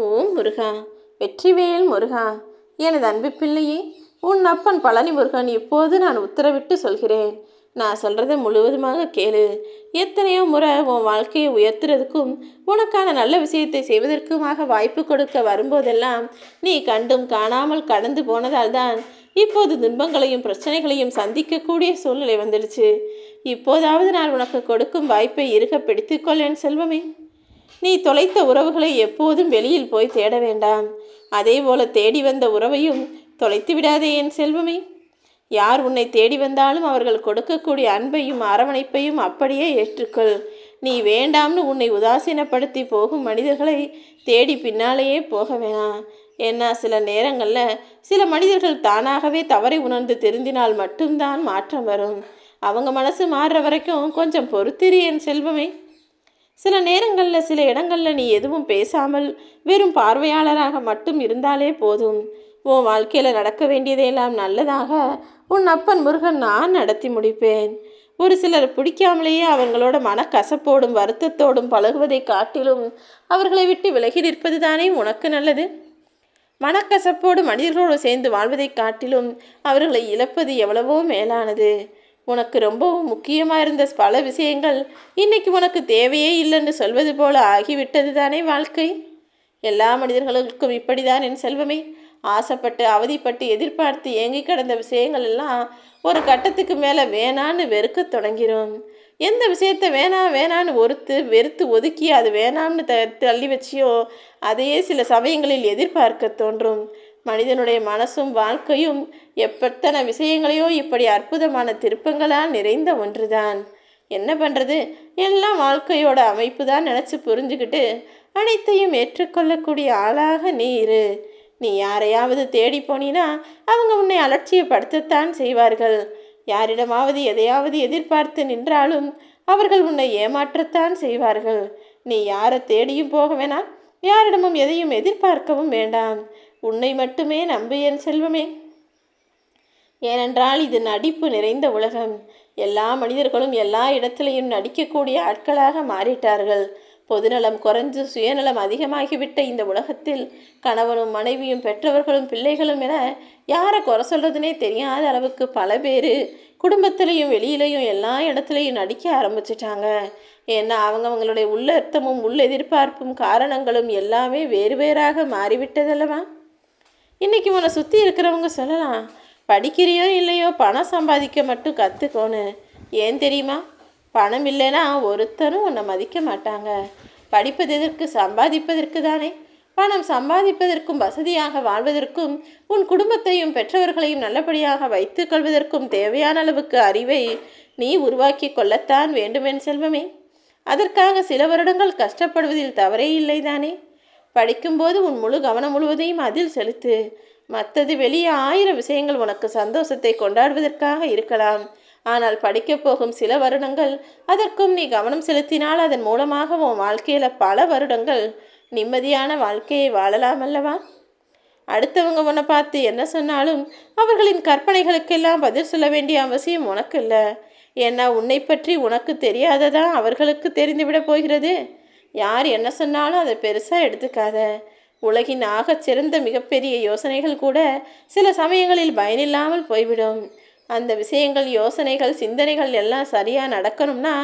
ஓம் முருகா. வெற்றிவேல் முருகா. எனது அன்பு பிள்ளையே உன் அப்பன் பழனி முருகன் இப்போது நான் உத்தரவிட்டு சொல்கிறேன். நான் சொல்கிறத முழுவதுமாக கேளு. எத்தனையோ முறை உன் வாழ்க்கையை உயர்த்துறதுக்கும் உனக்கான நல்ல விஷயத்தை செய்வதற்குமாக வாய்ப்பு கொடுக்க வரும்போதெல்லாம் நீ கண்டும் காணாமல் கடந்து போனதால் தான் இப்போது துன்பங்களையும் பிரச்சனைகளையும் சந்திக்கக்கூடிய சூழ்நிலை வந்துடுச்சு. இப்போதாவது நான் உனக்கு கொடுக்கும் வாய்ப்பை இருக பிடித்துக்கொள்ளேன் செல்வமே. நீ தொலைத்த உறவுகளை எப்போதும் வெளியில் போய் தேட வேண்டாம். அதே போல தேடி வந்த உறவையும் தொலைத்து விடாதே என் செல்வமே. யார் உன்னை தேடி வந்தாலும் அவர்கள் கொடுக்கக்கூடிய அன்பையும் அரவணைப்பையும் அப்படியே ஏற்றுக்கொள். நீ வேண்டாம்னு உன்னை உதாசீனப்படுத்தி போகும் மனிதர்களை தேடி பின்னாலேயே போக வேணாம். ஏன்னா சில நேரங்களில் சில மனிதர்கள் தானாகவே தவறை உணர்ந்து திருந்தினால் மட்டும்தான் மாற்றம் வரும். அவங்க மனசு மாறுற வரைக்கும் கொஞ்சம் பொறுத்திரு என் செல்வமே. சில நேரங்களில் சில இடங்களில் நீ எதுவும் பேசாமல் வெறும் பார்வையாளராக மட்டும் இருந்தாலே போதும். உன் வாழ்க்கையில் நடக்க வேண்டியதையெல்லாம் நல்லதாக உன் அப்பன் முருகன் நான் நடத்தி முடிப்பேன். ஒரு சிலர் பிடிக்காமலேயே அவங்களோட மனக்கசப்போடும் வருத்தத்தோடும் பழகுவதை காட்டிலும் அவர்களை விட்டு விலகி நிற்பது தானே உனக்கு நல்லது? மனக்கசப்போடு மனிதர்களோடு சேர்ந்து வாழ்வதை காட்டிலும் அவர்களை இழப்பது எவ்வளவோ மேலானது. உனக்கு ரொம்பவும் முக்கியமாக இருந்த பல விஷயங்கள் இன்னைக்கு உனக்கு தேவையே இல்லைன்னு சொல்வது போல ஆகிவிட்டது தானே வாழ்க்கை? எல்லா மனிதர்களுக்கும் இப்படிதான் என் செல்வமே. ஆசைப்பட்டு அவதிப்பட்டு எதிர்பார்த்து ஏங்கி கிடந்த விஷயங்கள் எல்லாம் ஒரு கட்டத்துக்கு மேலே வேணான்னு வெறுக்க தொடங்கிரும் எந்த விஷயத்த வேணாம் வேணான்னு ஒருத்து வெறுத்து ஒதுக்கி அது வேணாம்னு த தள்ளி வச்சியோ அதையே சில சமயங்களில் எதிர்பார்க்க தோன்றும். மனிதனுடைய மனசும் வாழ்க்கையும் எப்பத்தனை விஷயங்களையோ இப்படி அற்புதமான திருப்பங்களால் நிறைந்த ஒன்றுதான். என்ன பண்ணுறது எல்லாம் வாழ்க்கையோட அமைப்பு தான் நினச்சி புரிஞ்சுக்கிட்டு அனைத்தையும் ஏற்றுக்கொள்ளக்கூடிய ஆளாக நீ இரு. நீ யாரையாவது தேடி போனீன்னா அவங்க உன்னை அலட்சியப்படுத்தத்தான் செய்வார்கள். யாரிடமாவது எதையாவது எதிர்பார்த்து நின்றாலும் அவர்கள் உன்னை ஏமாற்றத்தான் செய்வார்கள். நீ யாரை தேடியும் போக வேணாம். யாரிடமும் எதையும் எதிர்பார்க்கவும் வேண்டாம். உன்னை மட்டுமே நம்பு என் செல்வமே. ஏனென்றால் இது நடிப்பு நிறைந்த உலகம். எல்லா மனிதர்களும் எல்லா இடத்திலையும் நடிக்கக்கூடிய ஆட்களாக மாறிட்டார்கள். பொதுநலம் குறைஞ்சு சுயநலம் அதிகமாகிவிட்ட இந்த உலகத்தில் கணவனும் மனைவியும் பெற்றவர்களும் பிள்ளைகளும் என யாரை குறை சொல்கிறதுனே தெரியாத அளவுக்கு பல பேர் குடும்பத்திலையும் வெளியிலையும் எல்லா இடத்துலையும் நடிக்க ஆரம்பிச்சிட்டாங்க. ஏன்னா அவங்க அவங்களுடைய உள்ள அர்த்தமும் உள்ள எதிர்பார்ப்பும் காரணங்களும் எல்லாமே வேறு வேறாக மாறிவிட்டதல்லவா? இன்றைக்கி உன்னை சுற்றி இருக்கிறவங்க சொல்லலாம். படிக்கிறியோ இல்லையோ பணம் சம்பாதிக்க மட்டும் கற்றுக்கோன்னு ஏன் தெரியுமா? பணம் இல்லைன்னா ஒருத்தரும் உன்னை மதிக்க மாட்டாங்க. படிப்பது எதற்கு? சம்பாதிப்பதற்கு தானே. பணம் சம்பாதிப்பதற்கும் வசதியாக வாழ்வதற்கும் உன் குடும்பத்தையும் பெற்றவர்களையும் நல்லபடியாக வைத்துக் கொள்வதற்கும் தேவையான அளவுக்கு அறிவை நீ உருவாக்கி கொள்ளத்தான் வேண்டுமென் செல்வமே. அதற்காக சில வருடங்கள் கஷ்டப்படுவதில் தவறே இல்லைதானே படிக்கும்போது உன் முழு கவனம் முழுவதையும் அதில் செலுத்து. மற்றது வெளியே ஆயிரம் விஷயங்கள் உனக்கு சந்தோஷத்தை கொண்டாடுவதற்காக இருக்கலாம். ஆனால் படிக்கப் போகும் சில வருடங்கள் அதற்கும் நீ கவனம் செலுத்தினால் அதன் மூலமாக உன் வாழ்க்கையில் பல வருடங்கள் நிம்மதியான வாழ்க்கையை வாழலாம் அல்லவா? அடுத்தவங்க உன்னை பார்த்து என்ன சொன்னாலும் அவர்களின் கற்பனைகளுக்கெல்லாம் பதில் சொல்ல வேண்டிய அவசியம் உனக்கு இல்லை. ஏன்னா உன்னை பற்றி உனக்கு தெரியாததான் அவர்களுக்கு தெரிந்துவிட போகிறது? யார் என்ன சொன்னாலும் அதை பெருசாக எடுத்துக்காத. உலகின் ஆகச் சிறந்த மிகப்பெரிய யோசனைகள் கூட சில சமயங்களில் பயனில்லாமல் போய்விடும். அந்த விஷயங்கள் யோசனைகள் சிந்தனைகள் எல்லாம் சரியாக நடக்கணும்னா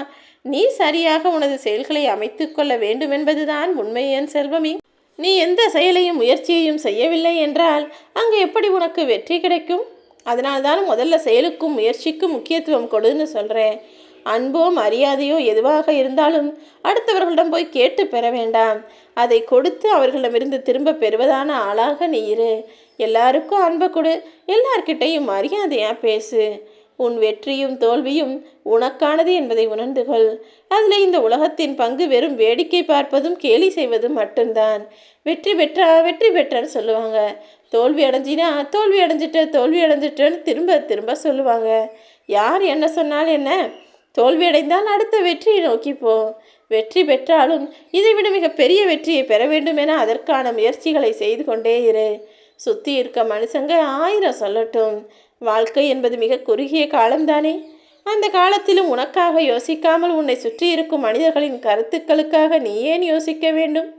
நீ சரியாக உனது செயல்களை அமைத்து கொள்ள வேண்டும் என்பதுதான் உண்மையன் செல்வமி. நீ எந்த செயலையும் முயற்சியையும் செய்யவில்லை என்றால் அங்கே எப்படி உனக்கு வெற்றி கிடைக்கும்? அதனால்தான் முதல்ல செயலுக்கும் முயற்சிக்கும் முக்கியத்துவம் கொடுன்னு சொல்கிறேன் அன்போ மரியாதையோ எதுவாக இருந்தாலும் அடுத்தவர்களிடம் போய் கேட்டு பெற வேண்டாம். அதை கொடுத்து அவர்களிடமிருந்து திரும்ப பெறுவதான ஆளாக நீ இரு. எல்லாருக்கும் அன்பை கொடு. எல்லார்கிட்டையும் மரியாதையாக பேசு. உன் வெற்றியும் தோல்வியும் உனக்கானது என்பதை உணர்ந்து கொள். அதில் இந்த உலகத்தின் பங்கு வெறும் வேடிக்கை பார்ப்பதும் கேலி செய்வதும் மட்டும்தான். வெற்றி பெற்றா வெற்றி பெற்றன்னு சொல்லுவாங்க. தோல்வி அடைஞ்சினா தோல்வி அடைஞ்சிட்ட தோல்வி அடைஞ்சிட்டன்னு திரும்ப திரும்ப சொல்லுவாங்க. யார் என்ன சொன்னால் என்ன? தோல்வியடைந்தால் அடுத்த வெற்றியை நோக்கி போ. வெற்றி பெற்றாலும் இதைவிட மிக பெரிய வெற்றியை பெற வேண்டும் என அதற்கான முயற்சிகளை செய்து கொண்டே இரு. சுற்றி இருக்க மனுஷங்க ஆயிரம் சொல்லட்டும். வாழ்க்கை என்பது மிக குறுகிய காலம்தானே? அந்த காலத்திலும் உனக்காக யோசிக்காமல் உன்னை சுற்றி இருக்கும் மனிதர்களின் கருத்துக்களுக்காக நீ ஏன் யோசிக்க வேண்டும்?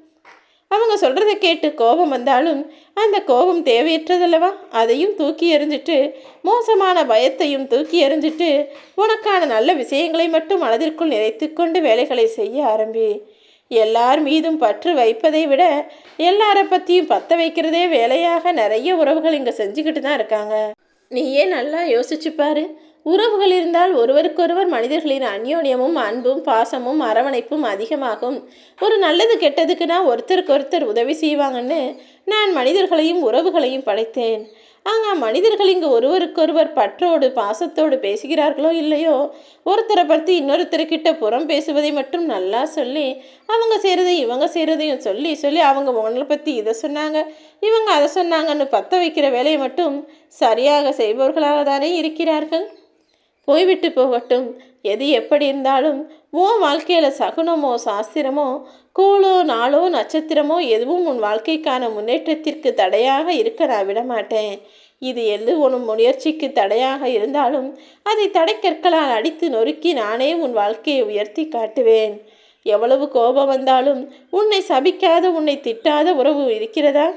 அவங்க சொல்கிறத கேட்டு கோபம் வந்தாலும் அந்த கோபம் தேவையற்றதல்லவா? அதையும் தூக்கி எறிஞ்சிட்டு மோசமான பயத்தையும் தூக்கி எறிஞ்சிட்டு உனக்கான நல்ல விஷயங்களை மட்டும் மனதிற்குள் நிறைத்து கொண்டு வேலைகளை செய்ய ஆரம்பி. எல்லார் மீதும் பற்று வைப்பதை விட எல்லாரை பற்றியும் பற்ற வைக்கிறதே வேலையாக நிறைய உறவுகள் இங்கே செஞ்சுக்கிட்டு தான் இருக்காங்க. நீயே நல்லா யோசிச்சு பாரு. உறவுகள் இருந்தால் ஒருவருக்கொருவர் மனிதர்களின் அந்யோன்யமும் அன்பும் பாசமும் அரவணைப்பும் அதிகமாகும். ஒரு நல்லது கெட்டதுக்குன்னா ஒருத்தருக்கு ஒருத்தர் உதவி செய்வாங்கன்னு நான் மனிதர்களையும் உறவுகளையும் படைத்தேன். ஆங்க மனிதர்கள் இங்கு ஒருவருக்கொருவர் பற்றோடு பாசத்தோடு பேசுகிறார்களோ இல்லையோ ஒருத்தரை பற்றி இன்னொருத்தர்கிட்ட புறம் பேசுவதை மட்டும் நல்லா சொல்லி அவங்க செய்கிறதையும் இவங்க செய்கிறதையும் சொல்லி சொல்லி அவங்க உங்களை பற்றி இதை சொன்னாங்க இவங்க அதை சொன்னாங்கன்னு பற்ற வைக்கிற வேலையை மட்டும் சரியாக செய்பவர்களாக தானே இருக்கிறார்கள். போய்விட்டு போகட்டும். எது எப்படி இருந்தாலும் உன் வாழ்க்கையில் சகுனமோ சாஸ்திரமோ கூலோ நாளோ நட்சத்திரமோ எதுவும் உன் வாழ்க்கைக்கான முன்னேற்றத்திற்கு தடையாக இருக்க நான் விடமாட்டேன். இது எது உன் முயற்சிக்கு தடையாக இருந்தாலும் அதை தடைக்கற்களால் அடித்து நொறுக்கி நானே உன் வாழ்க்கையை உயர்த்தி காட்டுவேன். எவ்வளவு கோபம் வந்தாலும் உன்னை சபிக்காத உன்னை திட்டாத உறவு இருக்கிறதா?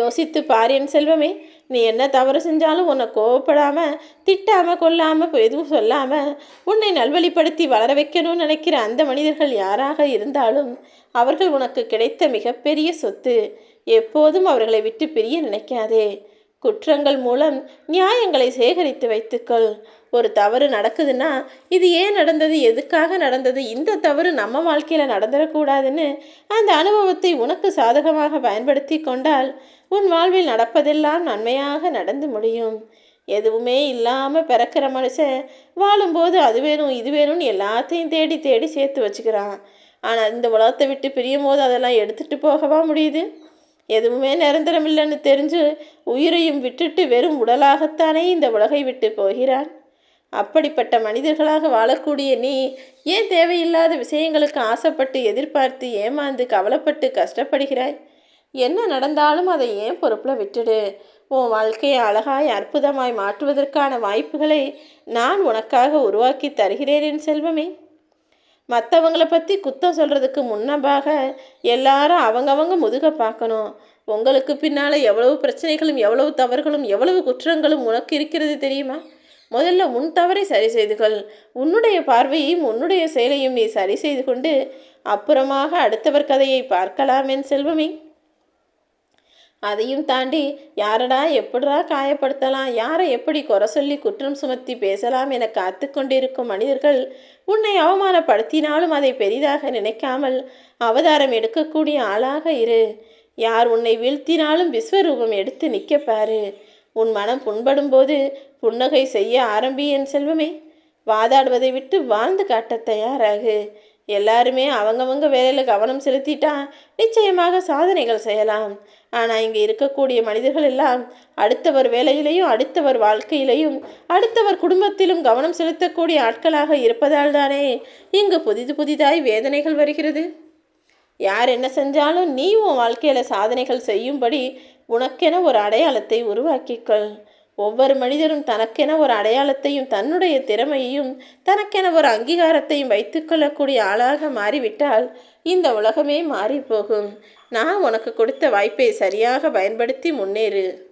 யோசித்து பார் என் செல்வமே நீ என்ன தவறு செஞ்சாலும் உன்னை கோவப்படாமல் திட்டாமல் கொல்லாமல் எதுவும் சொல்லாமல் உன்னை நல்வழிப்படுத்தி வளர வைக்கணும்னு நினைக்கிற அந்த மனிதர்கள் யாராக இருந்தாலும் அவர்கள் உனக்கு கிடைத்த மிகப்பெரிய சொத்து. எப்போதும் அவர்களை விட்டு பிரிய நினைக்காதே. குற்றங்கள் மூலம் நியாயங்களை சேகரித்து வைத்துக்கொள். ஒரு தவறு நடக்குதுன்னா இது ஏன் நடந்தது? எதுக்காக நடந்தது? இந்த தவறு நம்ம வாழ்க்கையில் நடந்துடக்கூடாதுன்னு அந்த அனுபவத்தை உனக்கு சாதகமாக பயன்படுத்தி கொண்டால் உன் வாழ்வில் நடப்பதெல்லாம் நன்மையாக நடந்து முடியும். எதுவுமே இல்லாமல் பிறக்கிற மனுஷன் வாழும்போது அது வேணும் இது வேணும்னு எல்லாத்தையும் தேடி தேடி சேர்த்து வச்சுக்கிறான். ஆனால் இந்த உலகத்தை விட்டு பிரியும் போது அதெல்லாம் எடுத்துகிட்டு போகவா முடியுது? எதுவுமே நிரந்தரம் இல்லைன்னு தெரிஞ்சு உயிரையும் விட்டுட்டு வெறும் உடலாகத்தானே இந்த உலகை விட்டு போகிறான்? அப்படிப்பட்ட மனிதர்களாக வாழக்கூடிய நீ ஏன் தேவையில்லாத விஷயங்களுக்கு ஆசைப்பட்டு எதிர்பார்த்து ஏமாந்து கவலைப்பட்டு கஷ்டப்படுகிறாய்? என்ன நடந்தாலும் அதை ஏன் பொறுப்பில் விட்டுடு? உன் வாழ்க்கையை அழகாய் அற்புதமாய் மாற்றுவதற்கான வாய்ப்புகளை நான் உனக்காக உருவாக்கி தருகிறேன் என் செல்வமே. மற்றவங்கள பற்றி குத்தம் சொல்கிறதுக்கு முன்னபாக எல்லாரும் அவங்கவங்க முதுக பார்க்கணும். உங்களுக்கு பின்னால் எவ்வளவு பிரச்சனைகளும் எவ்வளவு தவறுகளும் எவ்வளவு குற்றங்களும் உனக்கு இருக்கிறது தெரியுமா? முதல்ல உன் தவறை சரி செய்துகள் உன்னுடைய பார்வையையும் உன்னுடைய செயலையும் நீ சரி செய்து கொண்டு அப்புறமாக அடுத்தவர் கதையை பார்க்கலாம் என் செல்வமே. அதையும் தாண்டி யாரடா எப்படா காயப்படுத்தலாம்? யாரை எப்படி குறை சொல்லி குற்றம் சுமத்தி பேசலாம் என காத்து கொண்டிருக்கும் மனிதர்கள் உன்னை அவமானப்படுத்தினாலும் அதை பெரிதாக நினைக்காமல் அவதாரம் எடுக்கக்கூடிய ஆளாக இரு. யார் உன்னை வீழ்த்தினாலும் விஸ்வரூபம் எடுத்து நிற்கப்பாரு உன் மனம் புண்படும்போது புன்னகை செய்ய ஆரம்பி என் செல்வமே. வாதாடுவதை விட்டு வாழ்ந்து காட்ட தயாராகு. எல்லாருமே அவங்கவங்க வேலையில் கவனம் செலுத்திட்டா நிச்சயமாக சாதனைகள் செய்யலாம். ஆனால் இங்கே இருக்கக்கூடிய மனிதர்கள் எல்லாம் அடுத்தவர் வேலையிலையும் அடுத்தவர் வாழ்க்கையிலையும் அடுத்தவர் குடும்பத்திலும் கவனம் செலுத்தக்கூடிய ஆட்களாக இருப்பதால் தானே இங்கு புதிது புதிதாய் வேதனைகள் வருகிறது. யார் என்ன செஞ்சாலும் நீ உன் வாழ்க்கையில் சாதனைகள் செய்யும்படி உனக்கென ஒரு அடையாளத்தை உருவாக்கிக்கொள். ஒவ்வொரு மனிதரும் தனக்கென ஒரு அடையாளத்தையும் தன்னுடைய திறமையையும் தனக்கென ஒரு அங்கீகாரத்தையும் வைத்துக்கொள்ளக்கூடிய ஆளாக மாறிவிட்டால் இந்த உலகமே மாறிப்போகும் நான் உனக்கு கொடுத்த வாய்ப்பை சரியாக பயன்படுத்தி முன்னேறு.